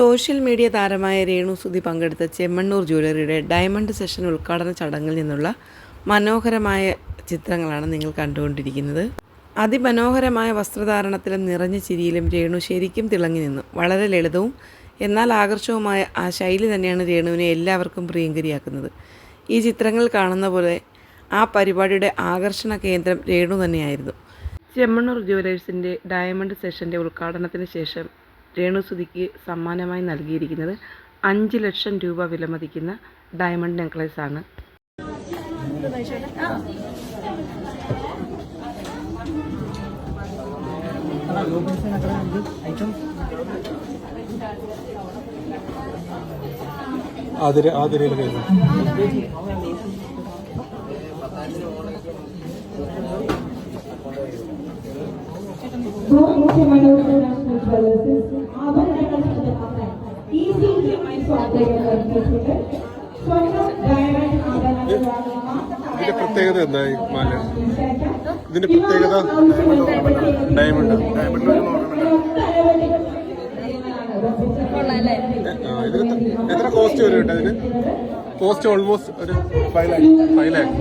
Social media താരമായ രേണു സുധി പങ്കെടുത്ത Chemmanur ജ്വല്ലറിയുടെ diamond session ഉദ്ഘാടന ചടങ്ങിൽ നിന്നുള്ള മനോഹരമായ ചിത്രങ്ങളാണ് നിങ്ങൾ കണ്ടുകൊണ്ടിരിക്കുന്നത്. അതിമനോഹരമായ വസ്ത്രധാരണത്തിലും നിറഞ്ഞ ചിരിയിലും രേണു ശരിക്കും തിളങ്ങി നിന്നു. വളരെ ലളിതവും എന്നാൽ ആകർഷകവുമായ ആ ശൈലി തന്നെയാണ് രേണുവിനെ എല്ലാവർക്കും പ്രിയങ്കരിയാക്കുന്നത്. ഈ ചിത്രങ്ങൾ കാണുന്ന പോലെ ആ പരിപാടിയുടെ ആകർഷണ കേന്ദ്രം രേണു തന്നെയായിരുന്നു. ചെമ്മണ്ണൂർ ജ്വല്ലേഴ്സിന്റെ ഡയമണ്ട് സെഷന്റെ ഉദ്ഘാടനത്തിന് ശേഷം രേണുസുതിക്ക് സമ്മാനമായി നൽകിയിരിക്കുന്നത് അഞ്ച് ലക്ഷം രൂപ വിലമതിക്കുന്ന ഡയമണ്ട് നെക്ലേസ് ആണ് മുഖ്യമന്ത്രിയുടെ നാഷണൽ ജ്വല്ലേഴ്സിൽ ആഭരണങ്ങൾ സ്വന്തമാക്കാൻ ഡയമണ്ട് ഇതിന്റെ പ്രത്യേകത എന്താ ഈ മാല? ഇതിന്റെ പ്രത്യേകത? ഡയമണ്ട് ഡയമണ്ട് എത്ര കോസ്റ്റ് വരും കേട്ടോ ഇതിന്? കോസ്റ്റ് ഓൾമോസ്റ്റ് ഒരു ഫൈവ് ലാക്ക് ഫൈവ് ലാക്ക്